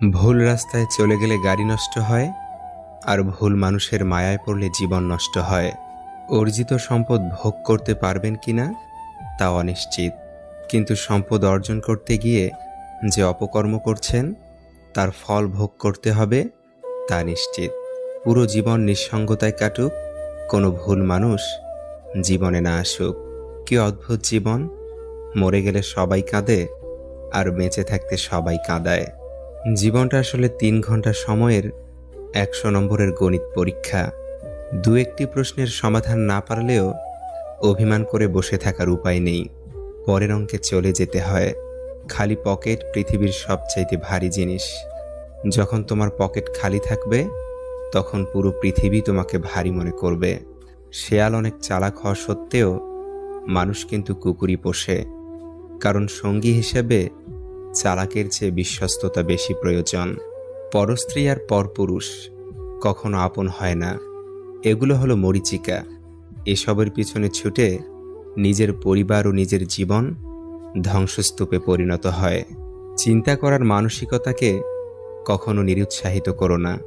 ভুল রাস্তায় চলে গেলে গাড়ি নষ্ট হয়, আর ভুল মানুষের মায়ায় পড়লে জীবন নষ্ট হয়। অর্জিত সম্পদ ভোগ করতে পারবেন কি না তা অনিশ্চিত। কিন্তু সম্পদ অর্জন করতে গিয়ে যে অপকর্ম করছেন, তার ফল ভোগ করতে হবে, তা নিশ্চিত। পুরো জীবন নিঃসঙ্গতায় কাটুক, কোনো ভুল মানুষ জীবনে না আসুক। কি অদ্ভুত জীবন, মরে গেলে সবাই কাঁদে, আর বেঁচে থাকতে সবাই কাঁদায়। জীবনটা আসলে তিন ঘণ্টা সময়ের একশো নম্বরের গণিত পরীক্ষা। দু একটি প্রশ্নের সমাধান না পারলেও অভিমান করে বসে থাকার উপায় নেই। পরের অঙ্কে চলে যেতে হয়। খালি পকেট পৃথিবীর সবচাইতে ভারী জিনিস। যখন তোমার পকেট খালি থাকবে, তখন পুরো পৃথিবী তোমাকে ভারী মনে করবে। শেয়াল অনেক চালাক হওয়া সত্ত্বেও মানুষ কিন্তু কুকুরি পোষে। কারণ সঙ্গী হিসেবে চালাকের চেয়ে বিশ্বস্ততা বেশি প্রয়োজন। পরস্ত্রী আর পরপুরুষ কখনো আপন হয় না। এগুলো হলো মরিচিকা। এসবের পিছনে ছুটে নিজের পরিবার ও নিজের জীবন ধ্বংসস্তূপে পরিণত হয়। চিন্তা করার মানসিকতাকে কখনো নিরুৎসাহিত করো না,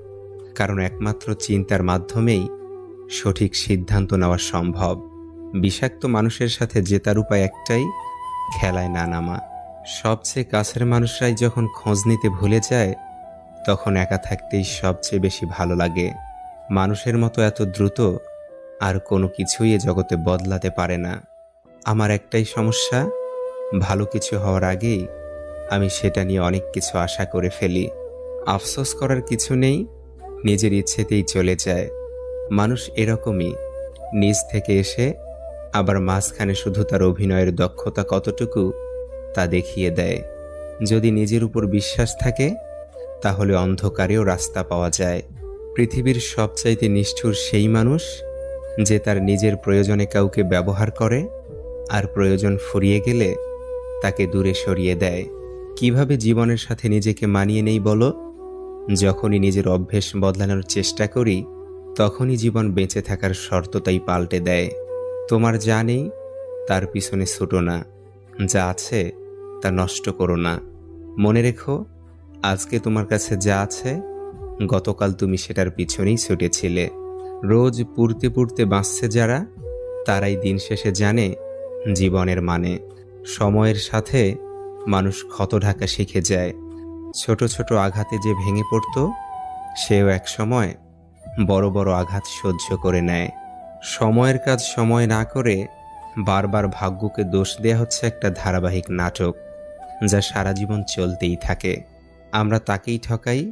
কারণ একমাত্র চিন্তার মাধ্যমেই সঠিক সিদ্ধান্ত নেওয়া সম্ভব। বিষাক্ত মানুষের সাথে জেতার উপায় একটাই, খেলায় না নামা। সবচেয়ে কাছের মানুষরাই যখন খোঁজ নিতে ভুলে যায়, তখন একা থাকতেই সবচেয়ে বেশি ভালো লাগে। মানুষের মতো এত দ্রুত আর কোনো কিছুই এ জগতে বদলাতে পারে না। আমার একটাই সমস্যা, ভালো কিছু হওয়ার আগেই আমি সেটা নিয়ে অনেক কিছু আশা করে ফেলি। আফসোস করার কিছু নেই, নিজের ইচ্ছেতেই চলে যায়। মানুষ এরকমই, নিজ থেকে এসে আবার মাঝখানে শুধু তার অভিনয়ের দক্ষতা কতটুকু তা দেখিয়ে দেয়। যদি নিজের উপর বিশ্বাস থাকে, তাহলে অন্ধকারেও রাস্তা পাওয়া যায়। পৃথিবীর সবচাইতে নিষ্ঠুর সেই মানুষ যে তার নিজের প্রয়োজনে কাউকে ব্যবহার করে আর প্রয়োজন ফুরিয়ে গেলে তাকে দূরে সরিয়ে দেয়। কীভাবে জীবনের সাথে নিজেকে মানিয়ে নেই বলো? যখনই নিজের অভ্যেস বদলানোর চেষ্টা করি, তখনই জীবন বেঁচে থাকার শর্তটাই পাল্টে দেয়। তোমার যা নেই, তার পিছনে ছোটো না। যা আছে তা নষ্ট করো না। মনে রেখো, আজকে তোমার কাছে যা আছে, গতকাল তুমি সেটার পিছনেই ছুটেছিলে। রোজ পুড়তে পুড়তে বাঁচছে যারা, তারাই দিন শেষে জানে জীবনের মানে। সময়ের সাথে মানুষ ক্ষত ঢাকা শিখে যায়। ছোট ছোট আঘাতে যে ভেঙে পড়ত, সেও এক সময় বড় বড় আঘাত সহ্য করে নেয়। সময়ের কাজ সময় না করে বারবার ভাগ্যকে দোষ দেয়া হচ্ছে একটা ধারাবাহিক নাটক। যা সারা জীবন চলতেই থাকে। আমরা তাকেই ঠকাই